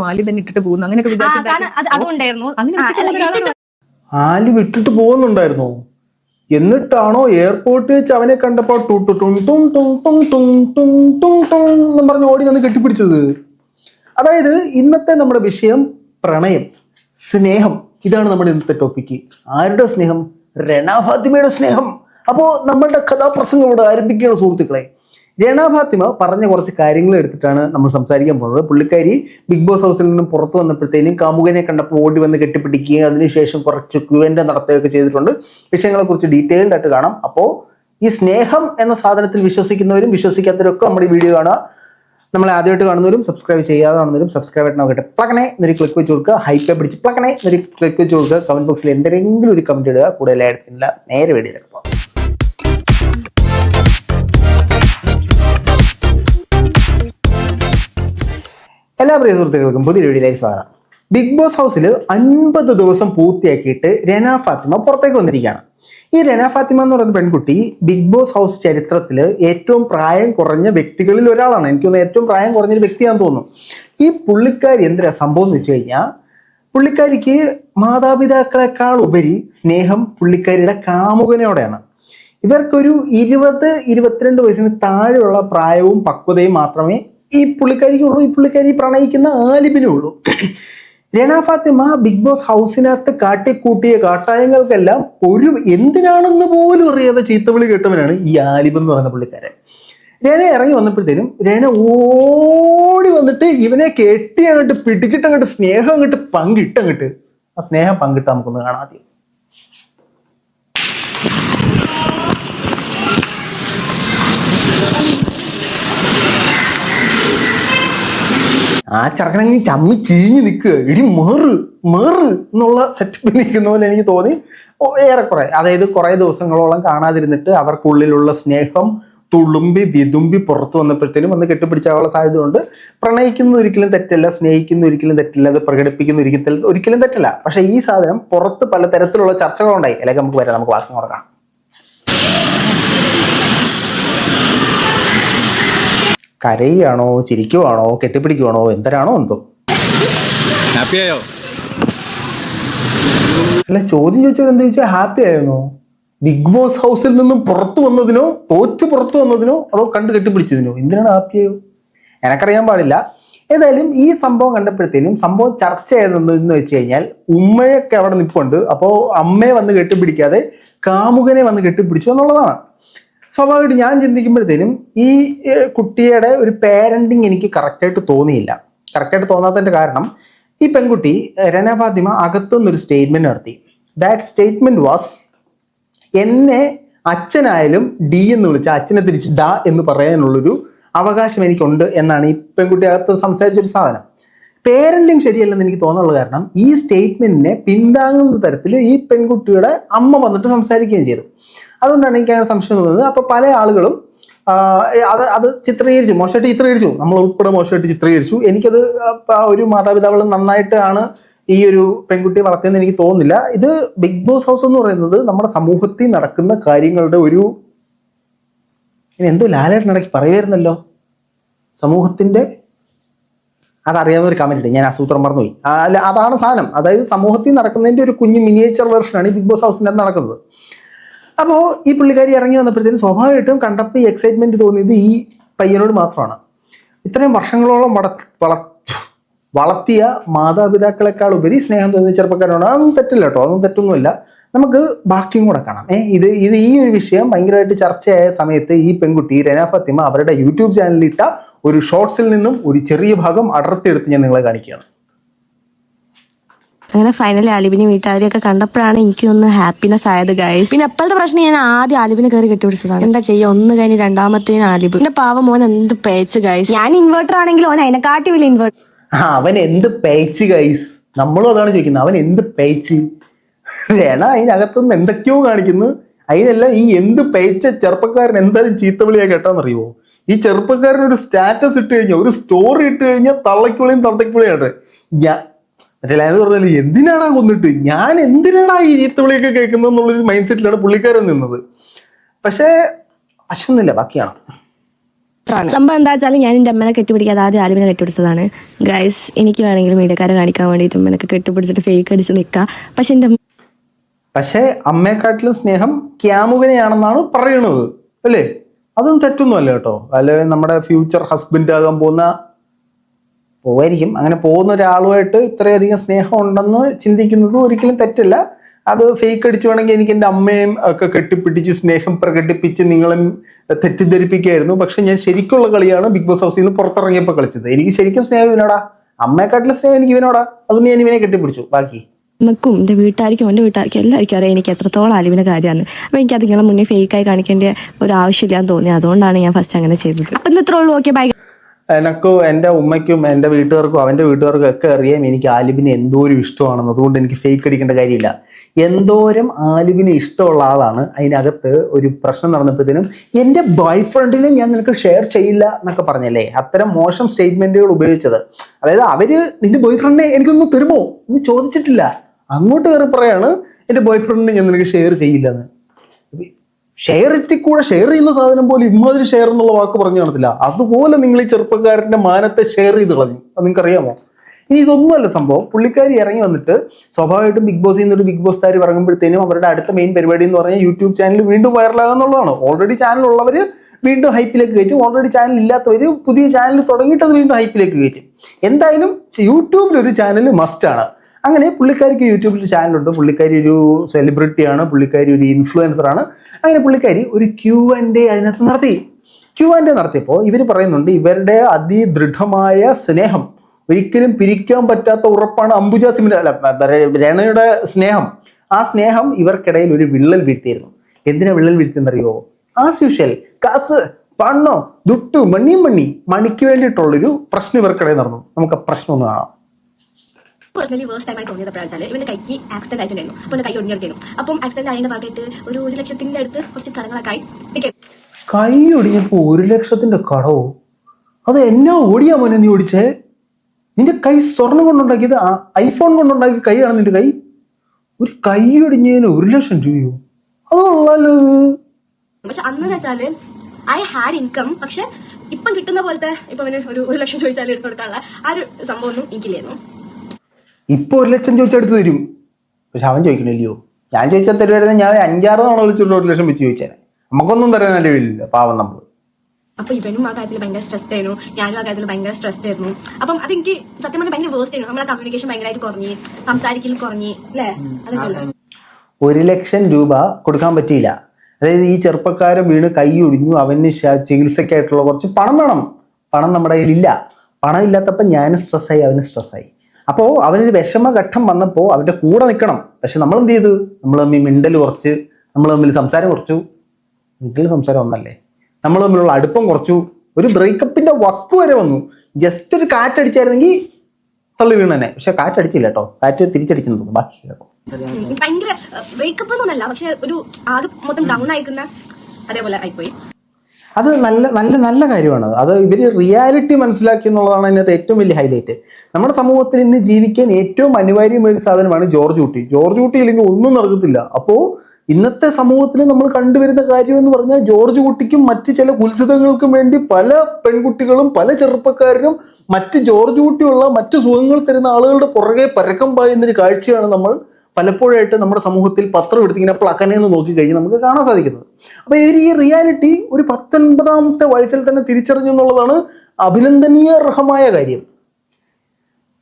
ആലിബൻ ഇട്ടിട്ട് പോകുന്നു. അങ്ങനെയൊക്കെ ആ, വിചാരിച്ചിട്ടുണ്ടായിരുന്നു. ആലി വിട്ടിട്ട് പോകുന്നുണ്ടായിരുന്നോ. എന്നിട്ടാണോ എയർപോർട്ടിൽ വെച്ച് അവനെ കണ്ടപ്പോ ടു ടു ടും ടും ടും ടും ടും ടും ടും ടും എന്ന് പറഞ്ഞ് ഓടി വന്ന് കെട്ടിപ്പിടിച്ചത്. അതായത് ഇന്നത്തെ നമ്മുടെ വിഷയം പ്രണയം സ്നേഹം. ഇതാണ് നമ്മുടെ ഇന്നത്തെ ടോപ്പിക്ക് ആരുടെ സ്നേഹം? രണ ഫാത്തിമയുടെ സ്നേഹം. അപ്പോൾ നമ്മളുടെ കഥാപ്രസംഗം ഇവിടെ ആരംഭിക്കുകയാണ് സുഹൃത്തുക്കളെ. രണ ഫാത്തിമ പറഞ്ഞ കുറച്ച് കാര്യങ്ങൾ എടുത്തിട്ടാണ് നമ്മൾ സംസാരിക്കാൻ പോകുന്നത്. പുള്ളിക്കാരി ബിഗ് ബോസ് ഹൗസിൽ നിന്നും പുറത്തു വന്നപ്പോഴത്തേനും കാമുകനെ കണ്ടപ്പോൾ ഓടി വന്ന് കെട്ടിപ്പിടിക്കുകയും അതിനുശേഷം കുറച്ച് ക്യുവന്റെ നടത്തുകയൊക്കെ ചെയ്തിട്ടുണ്ട്. വിഷയങ്ങളെക്കുറിച്ച് ഡീറ്റെയിൽഡ് ആയിട്ട് കാണാം. അപ്പോൾ ഈ സ്നേഹം എന്ന സാധനത്തിൽ വിശ്വസിക്കുന്നവരും വിശ്വസിക്കാത്തവരും ഒക്കെ നമ്മുടെ വീഡിയോ കാണുക. നമ്മളെ ആദ്യമായിട്ട് കാണുന്നവരും സബ്സ്ക്രൈബ് ചെയ്യാതെ കാണുന്നവരും സബ്സ്ക്രൈബ് ആയിട്ട് നോക്കട്ടെ. പ്ലക്കണെ എന്നൊരു ക്ലിക്ക് വെച്ച് കൊടുക്കുക. ഹൈപ്പേ പിടിച്ച് പ്ലക്കണേ എന്നൊരു ക്ലിക്ക് വെച്ച് കൊടുക്കുക. കമന്റ് ബോക്സിൽ എന്തെങ്കിലും ഒരു കമന്റ് ഇടുക. കൂടുതലായിട്ടില്ല നേരെ വീഡിയോയിലേക്ക് എല്ലാ പ്രിയ സുഹൃത്തുക്കൾക്കും പുതിയ വീഡിയോയിലേക്ക് സ്വാഗതം. ബിഗ് ബോസ് ഹൗസിൽ അൻപത് ദിവസം പൂർത്തിയാക്കിയിട്ട് രന ഫാത്തിമ പുറത്തേക്ക് വന്നിരിക്കുകയാണ്. ഈ രന ഫാത്തിമ എന്ന് പറയുന്ന പെൺകുട്ടി ബിഗ് ബോസ് ഹൗസ് ചരിത്രത്തിൽ ഏറ്റവും പ്രായം കുറഞ്ഞ വ്യക്തികളിൽ ഒരാളാണ്. എനിക്ക് തോന്നുന്നു ഏറ്റവും പ്രായം കുറഞ്ഞൊരു വ്യക്തിയാണെന്ന് തോന്നുന്നു. ഈ പുള്ളിക്കാരി എന്തിനാ സംഭവം എന്ന് വെച്ച് കഴിഞ്ഞാൽ പുള്ളിക്കാരിക്ക് മാതാപിതാക്കളെക്കാൾ ഉപരി സ്നേഹം പുള്ളിക്കാരിയുടെ കാമുകനോടെയാണ്. ഇവർക്കൊരു ഇരുപത് ഇരുപത്തിരണ്ട് വയസ്സിന് താഴെയുള്ള പ്രായവും പക്വതയും മാത്രമേ ഈ പുള്ളിക്കാരിക്കുള്ളൂ ഈ പുള്ളിക്കാരി പ്രണയിക്കുന്ന ആലിബിനും ഉള്ളൂ രേണ ഫാത്തിമ ബിഗ് ബോസ് ഹൗസിനകത്ത് കാട്ടിക്കൂട്ടിയ കാട്ടായങ്ങൾക്കെല്ലാം ഒരു എന്തിനാണെന്ന് പോലും അറിയാതെ ചീത്തവിളി കേട്ടവനാണ് ഈ ആലിബ് എന്ന് പറയുന്ന പുള്ളിക്കാരൻ. രേന ഇറങ്ങി വന്നപ്പോഴത്തേനും രേന ഓടി വന്നിട്ട് ഇവനെ കെട്ടി അങ്ങോട്ട് പിടിച്ചിട്ട് അങ്ങോട്ട് സ്നേഹം അങ്ങോട്ട് പങ്കിട്ട് അങ്ങോട്ട് ആ സ്നേഹം പങ്കിട്ട് നമുക്കൊന്ന് കാണാം ആദ്യം. ആ ചെറുക്കനങ്ങ് ചമ്മി ചീഞ്ഞ് നിൽക്കുക. ഇടി മേറ് മേറ് എന്നുള്ള സെറ്റപ്പിൽ നിൽക്കുന്ന പോലെ എനിക്ക് തോന്നി. ഏറെക്കുറെ. അതായത് കുറേ ദിവസങ്ങളോളം കാണാതിരുന്നിട്ട് അവർക്കുള്ളിലുള്ള സ്നേഹം തുളുമ്പി വിതുമ്പി പുറത്തു വന്നപ്പോഴത്തേനും ഒന്ന് കെട്ടിപ്പിടിച്ചാനുള്ള സാധ്യത കൊണ്ട് പ്രണയിക്കുന്ന ഒരിക്കലും തെറ്റല്ല സ്നേഹിക്കുന്ന ഒരിക്കലും തെറ്റില്ല അത് പ്രകടിപ്പിക്കുന്ന ഒരിക്കലും ഒരിക്കലും തെറ്റല്ല. പക്ഷേ ഈ സാധനം പുറത്ത് പല തരത്തിലുള്ള ചർച്ചകളുണ്ടായി. അല്ലെങ്കിൽ നമുക്ക് വരാം നമുക്ക് വാക്യം കൊടുക്കാം കരയുകയാണോ ചിരിക്കുവാണോ കെട്ടിപ്പിടിക്കുവാണോ എന്തരാണോ എന്തോ? ഹാപ്പിയായോ അല്ല ചോദ്യം ചോദിച്ചാൽ എന്താ ചോദിച്ചാൽ ഹാപ്പി ആയിരുന്നോ? ബിഗ് ബോസ് ഹൗസിൽ നിന്നും പുറത്തു വന്നതിനോ തോറ്റ് പുറത്തു വന്നതിനോ അതോ കണ്ട് കെട്ടിപ്പിടിച്ചതിനോ എന്തിനാണ് ഹാപ്പി ആയോ? എനക്കറിയാൻ പാടില്ല. ഏതായാലും ഈ സംഭവം കണ്ടപ്പോഴത്തേനും സംഭവം ചർച്ച ചെയ്തത് എന്ന് വെച്ച് കഴിഞ്ഞാൽ ഉമ്മയൊക്കെ അവിടെ നിപ്പുണ്ട്. അപ്പോൾ അമ്മയെ വന്ന് കെട്ടിപ്പിടിക്കാതെ കാമുകനെ വന്ന് കെട്ടിപ്പിടിച്ചു എന്നുള്ളതാണ്. സ്വാഭാവികമായിട്ട് ഞാൻ ചിന്തിക്കുമ്പോഴത്തേനും ഈ കുട്ടിയുടെ ഒരു പേരന്റിങ് എനിക്ക് കറക്റ്റായിട്ട് തോന്നിയില്ല. കറക്റ്റായിട്ട് തോന്നാത്തതിന്റെ കാരണം ഈ പെൺകുട്ടി രന അകത്തുനിന്നൊരു സ്റ്റേറ്റ്മെന്റ് നടത്തി. ദാറ്റ് സ്റ്റേറ്റ്മെന്റ് വാസ് എന്നെ അച്ഛനായാലും ഡി എന്ന് വിളിച്ച അച്ഛനെ തിരിച്ച് ഡ എന്ന് പറയാനുള്ളൊരു അവകാശം എനിക്കുണ്ട് എന്നാണ് ഈ പെൺകുട്ടി അകത്ത് സംസാരിച്ചൊരു സാധനം. പേരന്റിങ് ശരിയല്ലെന്ന് എനിക്ക് തോന്നാനുള്ള കാരണം ഈ സ്റ്റേറ്റ്മെന്റിനെ പിന്താങ്ങുന്ന തരത്തിൽ ഈ പെൺകുട്ടിയുടെ അമ്മ വന്നിട്ട് സംസാരിക്കുകയും ചെയ്തു. അതുകൊണ്ടാണ് എനിക്ക് അങ്ങനെ സംശയം തോന്നുന്നത് അപ്പോൾ പല ആളുകളും അത് അത് ചിത്രീകരിച്ചു. മോശമായിട്ട് ചിത്രീകരിച്ചു. നമ്മൾ ഉൾപ്പെടെ മോശമായിട്ട് ചിത്രീകരിച്ചു. എനിക്കത് ഒരു മാതാപിതാക്കൾ നന്നായിട്ടാണ് ഈ ഒരു പെൺകുട്ടിയെ വളർത്തിയെന്ന് എനിക്ക് തോന്നുന്നില്ല. ഇത് ബിഗ് ബോസ് ഹൗസ് എന്ന് പറയുന്നത് നമ്മുടെ സമൂഹത്തിൽ നടക്കുന്ന കാര്യങ്ങളുടെ ഒരു ഇനി എന്തോ നടക്കി പറയുമായിരുന്നല്ലോ സമൂഹത്തിന്റെ അതറിയാവുന്ന ഒരു കമന്റ് ഞാൻ ആസൂത്രം മറന്നുപോയി. അല്ല അതാണ് സാധനം. അതായത് സമൂഹത്തിൽ നടക്കുന്നതിന്റെ ഒരു കുഞ്ഞു മിനിയേച്ചർ വെർഷനാണ് ഈ ബിഗ് ബോസ് അകത്ത് നടക്കുന്നത്. അപ്പോൾ ഈ പുള്ളിക്കാരി ഇറങ്ങി വന്നപ്പോഴത്തേനും സ്വാഭാവികമായിട്ടും കണ്ടപ്പോൾ ഈ എക്സൈറ്റ്മെന്റ് തോന്നിയത് ഈ പയ്യനോട് മാത്രമാണ്. ഇത്രയും വർഷങ്ങളോളം വള വള വളർത്തിയ മാതാപിതാക്കളെക്കാൾ ഉപരി സ്നേഹം തോന്നിയ ചെറുപ്പക്കാരോട് അതൊന്നും തെറ്റില്ല കേട്ടോ അതൊന്നും തെറ്റൊന്നുമില്ല. നമുക്ക് ബാക്കിയും കൂടെ കാണാം. ഏഹ് ഇത് ഇത് ഈ ഒരു വിഷയം ഭയങ്കരമായിട്ട് ചർച്ചയായ സമയത്ത് ഈ പെൺകുട്ടി രന ഫത്തിമ അവരുടെ യൂട്യൂബ് ചാനലിൽ ഇട്ട ഒരു ഷോർട്സിൽ നിന്നും ഒരു ചെറിയ ഭാഗം അടർത്തിയെടുത്ത് ഞാൻ നിങ്ങളെ കാണിക്കുകയാണ്. അങ്ങനെ ഫൈനലി ആലിബിനെ വീട്ടുകാരെയൊക്കെ കണ്ടപ്പോഴാണ് എനിക്ക് ഒന്ന് ഹാപ്പിനെസ് ആയത് ഗൈസ് പിന്നെ എപ്പോഴത്തെ പ്രശ്നം ഞാൻ ആദ്യം ആലിബിനെ കയറി കെട്ടിപിടിച്ചതാണ് എന്താ ചെയ്യുക ഒന്ന് കഴിഞ്ഞ് രണ്ടാമത്തേന് ആലിബ്. എന്റെ പാവ മോൻ എന്ത് പേച്ച് ഗൈസ് ഞാൻ ഇൻവേർട്ടർ ആണെങ്കിലും ഓൻ അതിനെക്കാട്ടി വലിയ ഇൻവേർട്ടർ ആ അവൻ എന്ത് പേച്ച് ഗൈസ് നമ്മളും അതാണ് ചോദിക്കുന്നത്. അവൻ എന്ത് പേച്ച്? രേണ അതിനകത്തുനിന്ന് എന്തൊക്കെയോ കാണിക്കുന്നു. അതിനെല്ലാം ഈ എന്ത് പേച്ച ചെറുപ്പക്കാരൻ എന്തായാലും ചീത്തവിളിയാ കേട്ടാന്നറിയുമോ ഈ ചെറുപ്പക്കാരൻ ഒരു സ്റ്റാറ്റസ് ഇട്ട് കഴിഞ്ഞാൽ ഒരു സ്റ്റോറി ഇട്ട് കഴിഞ്ഞാൽ തള്ളക്കുളിയും തന്തക്കുളിയാണ് മറ്റേ ലൈൻ പറഞ്ഞാൽ എന്തിനാടാ കൊന്നിട്ട്? ഞാൻ എന്തിനാടാ ഈ ചീത്തവിളിയൊക്കെ കേൾക്കുന്നത് എന്നുള്ളൊരു മൈൻഡ് സെറ്റിലാണ് പുള്ളിക്കാരൻ നിന്നത്. പക്ഷേ അശ്വന്നില്ല ബാക്കിയാണ്. സംഭവം എന്താ വെച്ചാൽ ഞാൻ എന്റെ അമ്മനെ കെട്ടിപ്പിടിക്കാതെ ആദ്യം ആലിമിനെ കെട്ടിപ്പിടിച്ചതാണ്. ഗൈസ് എനിക്ക് വേണമെങ്കിൽ മീഡിയക്കാരെ കാണിക്കാൻ വേണ്ടിയിട്ട് അമ്മനൊക്കെ കെട്ടിപ്പിടിച്ചിട്ട് ഫേക്ക് അടിച്ച് നിൽക്കുക പക്ഷെ എന്റെ പക്ഷേ അമ്മയെക്കാട്ടിലും സ്നേഹം ക്യാമുകനെയാണെന്നാണ് പറയുന്നത് അല്ലേ? അതും തെറ്റൊന്നുമല്ല കേട്ടോ. അല്ലെ നമ്മുടെ ഫ്യൂച്ചർ ഹസ്ബൻഡ് ആകാൻ പോകുന്ന പോവായിരിക്കും. അങ്ങനെ പോകുന്ന ഒരാളുമായിട്ട് ഇത്രയധികം സ്നേഹം ഉണ്ടെന്ന് ചിന്തിക്കുന്നത് ഒരിക്കലും തെറ്റല്ല. അത് ഫേക്ക് അടിച്ചു വേണമെങ്കിൽ എനിക്ക് എന്റെ അമ്മയും ഒക്കെ കെട്ടിപ്പിടിച്ച് സ്നേഹം പ്രകടിപ്പിച്ച് നിങ്ങളും തെറ്റിദ്ധരിപ്പിക്കുകയായിരുന്നു. പക്ഷെ ഞാൻ ശരിക്കുള്ള കളിയാണ് ബിഗ് ബോസ് ഹൗസിൽ നിന്ന് പുറത്തിറങ്ങിയപ്പോൾ കളിച്ചത്. എനിക്ക് ശരിക്കും സ്നേഹം ഇവനോടാ. അമ്മയെക്കാട്ടിലും സ്നേഹം എനിക്ക് ഇവനോടാ. അതുകൊണ്ട് ഞാൻ ഇവനെ കെട്ടിപ്പിടിച്ചു. ബാക്കി? നമുക്കും എന്റെ വീട്ടുകാർക്കും എന്റെ വീട്ടുകാർക്കും എല്ലാവർക്കും അറിയാം എനിക്ക് എത്രത്തോളം അലിവിന്റെ കാര്യമാണ്. അപ്പോൾ എനിക്ക് അതിങ്ങളെ മുന്നേ ഫേക്കായി കാണിക്കേണ്ട ഒരു ആവശ്യമില്ലാന്ന് തോന്നി. അതുകൊണ്ടാണ് ഞാൻ ഫസ്റ്റ് അങ്ങനെ ചെയ്തത്. അപ്പം ഇന്ന് ഇത്രേ ഓക്കെ ബൈ എനക്കും എന്റെ ഉമ്മയ്ക്കും എന്റെ വീട്ടുകാർക്കും അവന്റെ വീട്ടുകാർക്കും ഒക്കെ അറിയാം എനിക്ക് ആലിബിനെ എന്തോരം ഇഷ്ടമാണെന്ന്. അതുകൊണ്ട് എനിക്ക് ഫേക്ക് അടിക്കേണ്ട കാര്യമില്ല. എന്തോരം ആലിബിന് ഇഷ്ടമുള്ള ആളാണ് അതിനകത്ത് ഒരു പ്രശ്നം നടന്നപ്പോഴത്തേനും എന്റെ ബോയ് ഫ്രണ്ടിനെ ഞാൻ നിനക്ക് ഷെയർ ചെയ്യില്ല എന്നൊക്കെ പറഞ്ഞല്ലേ? അത്തരം മോശം സ്റ്റേറ്റ്മെന്റുകൾ ഉപയോഗിച്ചത്. അതായത് അവർ നിന്റെ ബോയ് ഫ്രണ്ടിനെ എനിക്കൊന്ന് തരുമോ എന്ന് ചോദിച്ചിട്ടില്ല. അങ്ങോട്ട് കയറി പറയാണ് എന്റെ ബോയ് ഫ്രണ്ടിനെ ഞാൻ നിനക്ക് ഷെയർ ചെയ്യില്ലെന്ന്. ഷെയർ ഇറ്റി കൂടെ ഷെയർ ചെയ്യുന്ന സാധനം പോലെ ഇമ്മാതിരി ഷെയർ എന്നുള്ള വാക്ക് പറഞ്ഞു കാണത്തില്ല. അതുപോലെ നിങ്ങൾ ഈ ചെറുപ്പക്കാരന്റെ മാനത്തെ ഷെയർ ചെയ്ത് കളഞ്ഞു. അത് നിങ്ങൾക്ക് അറിയാമോ ഇനി ഇതൊന്നുമല്ല സംഭവം. പുള്ളിക്കാരി ഇറങ്ങി വന്നിട്ട് സ്വാഭാവികമായിട്ടും ബിഗ് ബോസിൽ നിന്നൊരു ബിഗ് ബോസ് താരി ഇറങ്ങുമ്പോഴത്തേനും അവരുടെ അടുത്ത മെയിൻ പരിപാടി എന്ന് പറഞ്ഞാൽ യൂട്യൂബ് ചാനൽ വീണ്ടും വൈറലാകുക എന്നുള്ളതാണ് ഓൾറെഡി ചാനൽ ഉള്ളവർ വീണ്ടും ഹൈപ്പിലേക്ക് കയറ്റും. ഓൾറെഡി ചാനൽ ഇല്ലാത്തവർ പുതിയ ചാനൽ തുടങ്ങിയിട്ട് അത് വീണ്ടും ഹൈപ്പിലേക്ക് കയറ്റും. എന്തായാലും യൂട്യൂബിൽ ഒരു ചാനൽ മസ്റ്റാണ് അങ്ങനെ പുള്ളിക്കാരിക്ക് യൂട്യൂബിൽ ചാനലുണ്ട്. പുള്ളിക്കാരി ഒരു സെലിബ്രിറ്റിയാണ് പുള്ളിക്കാരി ഒരു ഇൻഫ്ലുവൻസറാണ് അങ്ങനെ പുള്ളിക്കാരി ഒരു ക്യൂ ആൻഡ് അതിനകത്ത് നടത്തി. ക്യൂ ആൻഡ് നടത്തിയപ്പോൾ ഇവർ പറയുന്നുണ്ട് ഇവരുടെ അതിദൃഢമായ സ്നേഹം ഒരിക്കലും പിരിക്കാൻ പറ്റാത്ത ഉറപ്പാണ് അംബുജ സിമിന അല്ല രണയുടെ സ്നേഹം. ആ സ്നേഹം ഇവർക്കിടയിൽ ഒരു വിള്ളൽ വീഴ്ത്തിയിരുന്നു. എന്തിനാ വിള്ളൽ വീഴ്ത്തിയെന്നറിയോ? ആസ് യൂഷ്വൽ കാസ് പണ്ണോ ദുട്ടു മണിയും മണ്ണി മണിക്ക് വേണ്ടിയിട്ടുള്ളൊരു പ്രശ്നം ഇവർക്കിടയിൽ നടന്നു. നമുക്ക് ആ പ്രശ്നം ഒന്ന് കാണാം. പേഴ്സണലി വേഴ്സ്റ്റ് ടൈമായി തോന്നിയത് എപ്പോഴാണ് ഇവന്റെ കൈക്ക് ആക്സിഡന്റ് ആയിട്ടുണ്ടായിരുന്നു. അപ്പോൾ കൈ ഒടിഞ്ഞെടുക്കുന്നു അപ്പം ആക്സിഡന്റ് ആയതിന്റെ ഭാഗമായിട്ട് ഒരു ഒരു ലക്ഷത്തിന്റെ അടുത്ത് കുറച്ച് കടങ്ങളൊക്കെ ആയി. കൈ ഒടിഞ്ഞപ്പോ ഒരു ലക്ഷത്തിന്റെ കടവോ? അത് എന്നാ ഓടിയാ മോനെ നീ ഓടിച്ചേ? നിന്റെ കൈ സ്വർണം കൊണ്ടുണ്ടാക്കിയത് ഐഫോൺ കൊണ്ടുണ്ടാക്കിയ കൈയാണ് നിന്റെ കൈ? ഒരു കൈ ഒടിഞ്ഞതിന് ഒരു ലക്ഷം രൂപയോ? അത് കൊള്ളാലോ ഇത്. പക്ഷെ അന്ന് വെച്ചാൽ ഐ ഹാഡ് ഇൻകം പക്ഷെ ഇപ്പം കിട്ടുന്ന പോലത്തെ ഇപ്പൊ ഒരു ഒരു ലക്ഷം ചോദിച്ചാൽ എടുത്തു കൊടുക്കാനുള്ള ആ ഒരു സംഭവം ഒന്നും എനിക്കില്ലായിരുന്നു. ഇപ്പൊ ഒരു ലക്ഷം ചോദിച്ചാൽ എടുത്ത് തരും. പക്ഷെ അവൻ ചോദിക്കണില്ലയോ? ഞാൻ ചോദിച്ചാൽ തരുമായിരുന്നു. ഞാൻ അഞ്ചാറ് തവണ വിളിച്ചിട്ട് ഒരു ലക്ഷം വെച്ച് ചോദിച്ചേനെ. നമുക്കൊന്നും തരാൻ എന്റെ വീട്ടിലില്ല പാവം നമ്മൾ അപ്പൊ ഇവനും ആ കാര്യത്തിൽ ഭയങ്കര സ്ട്രെസ്ഡ് ആയിരുന്നു. ഞാനും ആ കാര്യത്തിൽ ഭയങ്കര സ്ട്രെസ്ഡ് ആയിരുന്നു. അപ്പം അതെനിക്ക് സത്യം പറഞ്ഞാൽ ഭയങ്കര വേസ്റ്റ് ആയിരുന്നു. നമ്മളെ കമ്മ്യൂണിക്കേഷൻ ഭയങ്കരമായിട്ട് കുറഞ്ഞു സംസാരിക്കൽ കുറഞ്ഞു അല്ലേ? ഒരു ലക്ഷം രൂപ കൊടുക്കാൻ പറ്റിയില്ല. അതായത് ഈ ചെറുപ്പക്കാരൻ വീണ് കൈ ഒടിഞ്ഞു അവന് ചികിത്സക്കായിട്ടുള്ള ചികിത്സയ്ക്കായിട്ടുള്ള കുറച്ച് പണം വേണം. പണം നമ്മുടെ കയ്യിലില്ല. പണം ഇല്ലാത്തപ്പോൾ ഞാൻ സ്ട്രെസ്സായി അവന് സ്ട്രെസ്സായി അപ്പോൾ അവനൊരു വിഷമഘട്ടം വന്നപ്പോൾ അവന്റെ കൂടെ നിൽക്കണം പക്ഷെ നമ്മൾ എന്ത് ചെയ്തു നമ്മൾ തമ്മിൽ മിണ്ടൽ കുറച്ച് നമ്മൾ തമ്മിൽ സംസാരം കുറച്ചു. മിണ്ടൽ സംസാരം ഒന്നല്ലേ? നമ്മൾ തമ്മിലുള്ള അടുപ്പം കുറച്ചു. ഒരു ബ്രേക്കപ്പിന്റെ വക്ക് വരെ വന്നു. ജസ്റ്റ് ഒരു കാറ്റടിച്ചായിരുന്നെങ്കിൽ തള്ളി വീണനെ. പക്ഷെ കാറ്റടിച്ചില്ല കേട്ടോ കാറ്റ് തിരിച്ചടിച്ചെന്ന് തോന്നുന്നു. ബാക്കി കേട്ടോ. ഭയങ്കര ബ്രേക്കപ്പ് ഒന്നുമല്ല പക്ഷെ ഒരു ആകെ മൊത്തം ഡൗൺ ആയിക്കുന്ന അതേപോലെ ആയിപ്പോയി. അത് നല്ല നല്ല നല്ല കാര്യമാണ്. അത് ഇവർ റിയാലിറ്റി മനസ്സിലാക്കി എന്നുള്ളതാണ് അതിനകത്ത് ഏറ്റവും വലിയ ഹൈലൈറ്റ് നമ്മുടെ സമൂഹത്തിൽ ഇന്ന് ജീവിക്കാൻ ഏറ്റവും അനിവാര്യമായ ഒരു സാധനമാണ് ജോർജ് കുട്ടി ജോർജ് കുട്ടി ഇല്ലെങ്കിൽ ഒന്നും നടക്കത്തില്ല. അപ്പോൾ ഇന്നത്തെ സമൂഹത്തിൽ നമ്മൾ കണ്ടുവരുന്ന കാര്യം എന്ന് പറഞ്ഞാൽ ജോർജ് കുട്ടിക്കും മറ്റ് ചില കുത്സിതങ്ങൾക്കും വേണ്ടി പല പെൺകുട്ടികളും പല ചെറുപ്പക്കാരനും മറ്റ് ജോർജ് കുട്ടിയുള്ള മറ്റു സുഖങ്ങൾ തരുന്ന ആളുകളുടെ പുറകെ പരക്കം പായുന്നൊരു കാഴ്ചയാണ് നമ്മൾ പലപ്പോഴായിട്ട് നമ്മുടെ സമൂഹത്തിൽ പത്രം എടുത്ത് ഇങ്ങനെ പ്ലക്കനെന്ന് നോക്കി കഴിഞ്ഞ് നമുക്ക് കാണാൻ സാധിക്കുന്നത്. അപ്പോൾ ഇവർ ഈ റിയാലിറ്റി ഒരു പത്തൊൻപതാമത്തെ വയസ്സിൽ തന്നെ തിരിച്ചറിഞ്ഞു എന്നുള്ളതാണ് അഭിനന്ദനീയർഹമായ കാര്യം.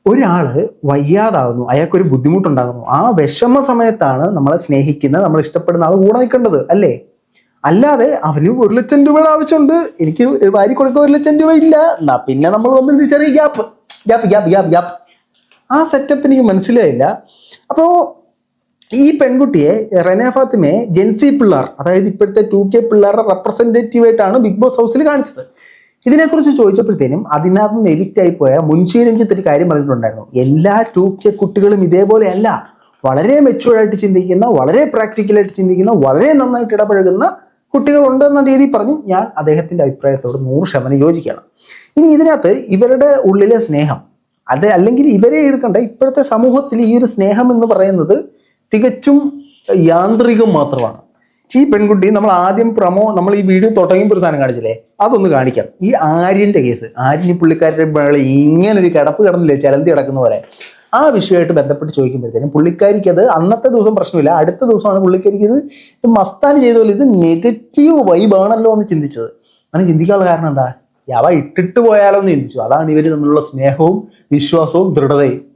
ഒരാൾ വയ്യാതാകുന്നു അയാൾക്കൊരു ബുദ്ധിമുട്ടുണ്ടാകുന്നു. ആ വിഷമ സമയത്താണ് നമ്മളെ സ്നേഹിക്കുന്ന നമ്മൾ ഇഷ്ടപ്പെടുന്ന ആൾ കൂടെ നിൽക്കേണ്ടത് അല്ലേ? അല്ലാതെ അവന് ഒരു ലക്ഷം രൂപയുടെ ആവശ്യമുണ്ട് എനിക്ക് വാരി കൊടുക്കാൻ ഒരു ലക്ഷം രൂപ ഇല്ല എന്നാ പിന്നെ നമ്മൾ തമ്മിൽ ഒരു ചെറിയ gap gap gap gap gap. ആ സെറ്റപ്പ് എനിക്ക് മനസ്സിലായില്ല. അപ്പോൾ ഈ പെൺകുട്ടിയെ റെന ഫാത്തിമയെ ജെൻസി പിള്ളേർ അതായത് ഇപ്പോഴത്തെ ടു കെ പിള്ളേരുടെ റെപ്രസെന്റേറ്റീവ് ആയിട്ടാണ് ബിഗ് ബോസ് ഹൗസിൽ കാണിച്ചത്. ഇതിനെക്കുറിച്ച് ചോദിച്ചപ്പോഴത്തേനും അതിനകത്ത് നിന്ന് എവിക്റ്റ് ആയി പോയ മുൻഷി രഞ്ജിത്ത് ഒരു കാര്യം പറഞ്ഞിട്ടുണ്ടായിരുന്നു. എല്ലാ ടു കെ കുട്ടികളും ഇതേപോലെയല്ല. വളരെ മെച്ചുവേർഡായിട്ട് ചിന്തിക്കുന്ന വളരെ പ്രാക്ടിക്കലായിട്ട് ചിന്തിക്കുന്ന വളരെ നന്നായിട്ട് ഇടപഴകുന്ന കുട്ടികളുണ്ട് എന്ന രീതിയിൽ പറഞ്ഞു. ഞാൻ അദ്ദേഹത്തിന്റെ അഭിപ്രായത്തോട് നൂറ് ശതമാനം യോജിക്കുകയാണ്. ഇനി ഇതിനകത്ത് ഇവരുടെ ഉള്ളിലെ സ്നേഹം അത് അല്ലെങ്കിൽ ഇവരെ എടുക്കേണ്ട ഇപ്പോഴത്തെ സമൂഹത്തിൽ ഈ ഒരു സ്നേഹം എന്ന് പറയുന്നത് തികച്ചും യാന്ത്രികം മാത്രമാണ്. ഈ പെൺകുട്ടി നമ്മൾ ആദ്യം പ്രമോ നമ്മൾ ഈ വീഡിയോ തുടങ്ങിയപ്പോൾ ഒരു സാധനം കാണിച്ചില്ലേ? അതൊന്ന് കാണിക്കാം. ഈ ആര്യന്റെ കേസ് ആര്യൻ പുള്ളിക്കാരുടെ മേളിൽ ഇങ്ങനെ ഒരു കിടപ്പ് കിടന്നില്ലേ ചലന്തി കിടക്കുന്ന പോലെ. ആ വിഷയമായിട്ട് ബന്ധപ്പെട്ട് ചോദിക്കുമ്പോഴത്തേനും പുള്ളിക്കാരിക്ക് അത് അന്നത്തെ ദിവസം പ്രശ്നമില്ല അടുത്ത ദിവസമാണ് പുള്ളിക്കാരിക്ക് ഇത് ഇത് മസ്താൻ ചെയ്ത പോലെ ഇത് നെഗറ്റീവ് വൈബാണല്ലോ എന്ന് ചിന്തിച്ചത്. അങ്ങനെ ചിന്തിക്കാനുള്ള കാരണം എന്താ? അവ ഇട്ടിട്ട് പോയാലോ എന്ന് ചിന്തിച്ചു. അതാണ് ഇവർ തമ്മിലുള്ള സ്നേഹവും വിശ്വാസവും ദൃഢതയും.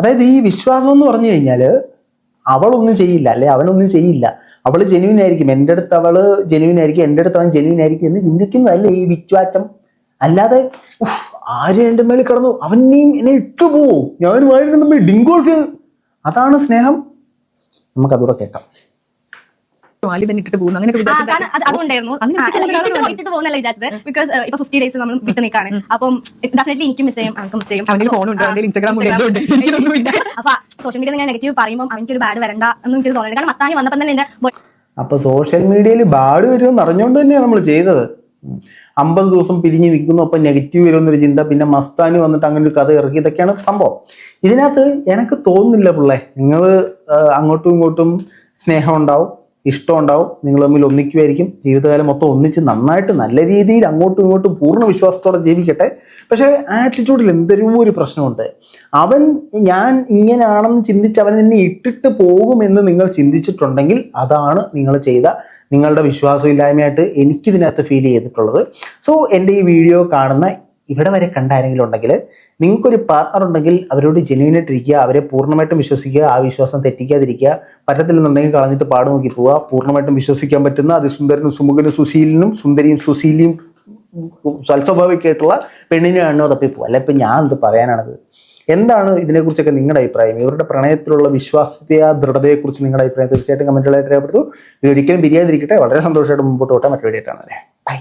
അതായത് ഈ വിശ്വാസം എന്ന് പറഞ്ഞു കഴിഞ്ഞാൽ അവളൊന്നും ചെയ്യില്ല അല്ലെ? അവനൊന്നും ചെയ്യില്ല. അവൾ ജെനുവിൻ ആയിരിക്കും. എന്റെ അടുത്ത് അവൾ ജെനുവിൻ ആയിരിക്കും. എന്റെ അടുത്ത് അവൻ ജെനുവിൻ ആയിരിക്കും എന്ന് ചിന്തിക്കുന്നതല്ലേ ഈ വിശ്വാസം? അല്ലാതെ ആര് എന്റെ മേളിൽ കിടന്നു? അവനെയും എന്നെ ഇട്ടു പോവും. ഞാനും ആരും തമ്മിൽ ഡിങ്കോൾഫ് അതാണ് സ്നേഹം. നമുക്കതൂടെ കേൾക്കാം. ആലി തന്നെ ഇട്ടിട്ട് പോകുന്നു. അങ്ങനെ ഇട്ടിട്ട് പോകുന്നല്ല വിചാരിച്ചത്? ബിക്കോസ് ഇപ്പൊ ഫിഫ്റ്റി ഡേയ്സ് നമ്മൾ വിട്ട് നിൽക്കാണ് അപ്പം ഡെഫിനറ്റ്ലി എനിക്ക് മിസ് ചെയ്യും അവർക്ക് മിസ് ചെയ്യും. അവന്റെ ഉണ്ട്. അവന്റെ ഇൻസ്റ്റാഗ്രാം ഉണ്ട്. അപ്പൊ സോഷ്യൽ മീഡിയ ഞാൻ നെഗറ്റീവ് പറയുമ്പോൾ ഒരു ബാഡ് വരണ്ട എന്ന് എനിക്ക് തോന്നുന്നത് കാരണം മസ്താനി വന്നപ്പോൾ തന്നെ എന്റെ അപ്പൊ സോഷ്യൽ മീഡിയയിൽ ബാഡ് വരുമെന്ന് അറിഞ്ഞുകൊണ്ട് തന്നെയാണ് നമ്മൾ ചെയ്തത്. അമ്പത് ദിവസം പിരിഞ്ഞു നിൽക്കുന്നു അപ്പൊ നെഗറ്റീവ് വരുമെന്നൊരു ചിന്ത. പിന്നെ മസ്താനി വന്നിട്ട് അങ്ങനെ ഒരു കഥ ഇറക്കി. ഇതൊക്കെയാണ് സംഭവം. ഇതിനകത്ത് എനിക്ക് തോന്നുന്നില്ല പിള്ളേ. നിങ്ങൾ അങ്ങോട്ടും ഇങ്ങോട്ടും സ്നേഹം ഉണ്ടാവും. ഇഷ്ടം ഉണ്ടാവും നിങ്ങൾ തമ്മിൽ ഒന്നിക്കുമായിരിക്കും. ജീവിതകാലം മൊത്തം ഒന്നിച്ച് നന്നായിട്ട് നല്ല രീതിയിൽ അങ്ങോട്ടും ഇങ്ങോട്ടും പൂർണ വിശ്വാസത്തോടെ ജീവിക്കട്ടെ. പക്ഷേ ആറ്റിറ്റ്യൂഡിൽ എന്തൊരു ഒരു പ്രശ്നമുണ്ട്? അവൻ ഞാൻ ഇങ്ങനെയാണെന്ന് ചിന്തിച്ച് അവൻ എന്നെ ഇട്ടിട്ട് പോകുമെന്ന് നിങ്ങൾ ചിന്തിച്ചിട്ടുണ്ടെങ്കിൽ അതാണ് നിങ്ങൾ ചെയ്ത നിങ്ങളുടെ വിശ്വാസമില്ലായ്മയായിട്ട് എനിക്കിതിനകത്ത് ഫീൽ ചെയ്തിട്ടുള്ളത്. സോ എന്റെ ഈ വീഡിയോ കാണുന്ന ഇവിടെ വരെ കണ്ട ആരെങ്കിലും ഉണ്ടെങ്കിൽ നിങ്ങൾക്കൊരു പാർട്ണർ ഉണ്ടെങ്കിൽ അവരോട് ജെന്യൂനായിട്ടിരിക്കുക അവരെ പൂർണമായിട്ടും വിശ്വസിക്കുക ആ വിശ്വാസം തെറ്റിക്കാതിരിക്കുക പറ്റത്തില്ലെന്നുണ്ടെങ്കിൽ കളഞ്ഞിട്ട് പാട് നോക്കി പോവുക പൂർണമായിട്ടും വിശ്വസിക്കാൻ പറ്റുന്ന അതിസുന്ദരനും സുമുഖനും സുശീലനും സുന്ദരിയും സുശീലിയും സൽസ്വഭാവികമായിട്ടുള്ള പെണ്ണിനെ ആണോ തപ്പി പോകുക അല്ല ഇപ്പം ഞാൻ എന്ത് പറയാനാണത്? എന്താണ് ഇതിനെക്കുറിച്ചൊക്കെ നിങ്ങളുടെ അഭിപ്രായം? ഇവരുടെ പ്രണയത്തിലുള്ള വിശ്വാസീയ ദൃഢതയെക്കുറിച്ച് നിങ്ങളുടെ അഭിപ്രായം തീർച്ചയായിട്ടും കമന്റുകളായിട്ട് രേഖപ്പെടുത്തു. ഇത് ഒരിക്കലും പിരിയാതിരിക്കട്ടെ. വളരെ സന്തോഷമായിട്ട് മുമ്പോട്ട് പോട്ടെ. മറ്റു വേണ്ടിയിട്ടാണ് ബൈ.